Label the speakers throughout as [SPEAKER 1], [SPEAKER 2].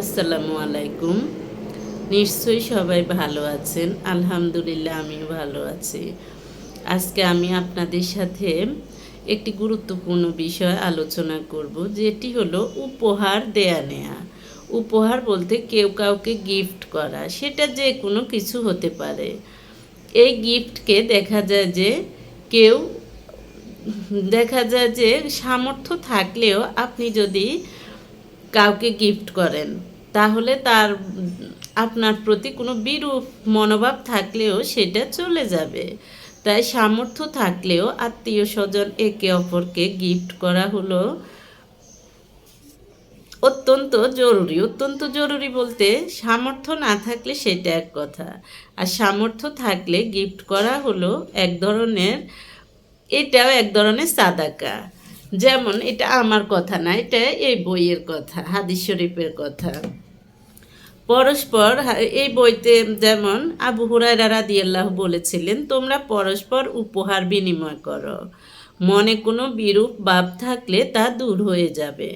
[SPEAKER 1] আসসালামু আলাইকুম। নিশ্চয়ই সবাই ভালো আছেন। আলহামদুলিল্লাহ, আমিও ভালো আছি। আজকে আমি আপনাদের সাথে একটি গুরুত্বপূর্ণ বিষয় আলোচনা করব, যেটি হলো উপহার দেয়া নেয়া। উপহার বলতে কেউ কাউকে গিফট করা, সেটা যে কোনো কিছু হতে পারে। এই গিফটকে দেখা যায় যে কেউ, দেখা যায় যে সামর্থ্য থাকলেও আপনি যদি কাউকে গিফট করেন, তাহলে তার, আপনার প্রতি কোনো বিরূপ মনোভাব থাকলেও সেটা চলে যাবে। তাই সামর্থ্য থাকলেও আত্মীয় স্বজন একে অপরকে গিফট করা হলো অত্যন্ত জরুরি। অত্যন্ত জরুরি বলতে সামর্থ্য না থাকলে সেটা এক কথা, আর সামর্থ্য থাকলে গিফট করা হলো এক ধরনের, এটাও এক ধরনের সাদাকা। যেমন এটা আমার কথা না, এটা এই বইয়ের কথা, হাদিস শরীফের কথা। পরস্পর, এই বইতে যেমন আবু হুরায়রা রাদিয়াল্লাহ বলেছিলেন, তোমরা পরস্পর উপহার বিনিময় করো। মনে কোনো বিরূপ ভাব থাকলে তা দূর হয়ে যাবে।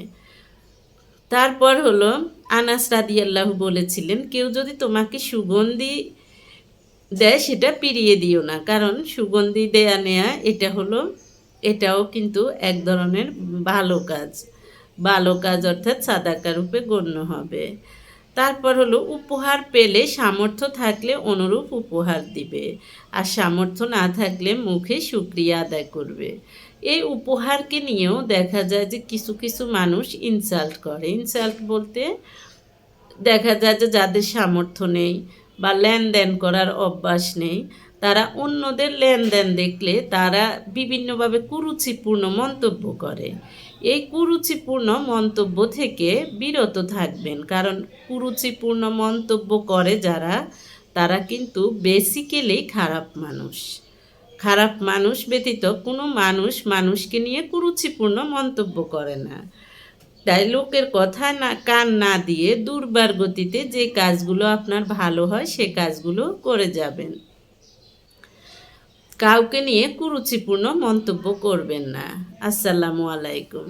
[SPEAKER 1] তারপর হলো আনাস রাদিয়াল্লাহ বলেছিলেন, কেউ যদি তোমাকে সুগন্ধি দেয়, সেটা পিরিয়ে দিও না। কারণ সুগন্ধি দেয়া নেয়া, এটা হলো এটাও কিন্তু এক ধরনের ভালো কাজ। ভালো কাজ অর্থাৎ সাদাকা রূপে গণ্য হবে। তারপর হলো, উপহার পেলে সামর্থ্য থাকলে অনুরূপ উপহার দিবে, আর সামর্থ্য না থাকলে মুখে সুক্রিয়া আদায় করবে। এই উপহারকে নিয়েও দেখা যায় যে কিছু কিছু মানুষ ইনসাল্ট করে। ইনসাল্ট বলতে দেখা যায় যে যাদের সামর্থ্য নেই বা লেনদেন করার অভ্যাস নেই। তারা অন্যদের লেনদেন দেখলে তারা বিভিন্নভাবে কুরুচিপূর্ণ মন্তব্য করে। এই কুরুচিপূর্ণ মন্তব্য থেকে বিরত থাকবেন, কারণ কুরুচিপূর্ণ মন্তব্য করে যারা, তারা কিন্তু বেসিক্যালি খারাপ মানুষ। খারাপ মানুষ ব্যতীত কোনো মানুষ মানুষকে নিয়ে কুরুচিপূর্ণ মন্তব্য করে না। তাই লোকের কথা না, কান না দিয়ে দুর্বার গতিতে যে কাজগুলো আপনার ভালো হয়, সে কাজগুলো করে যাবেন। কাউকে নিয়ে কুরুচিপূর্ণ মন্তব্য করবেন না। আসসালামু আলাইকুম।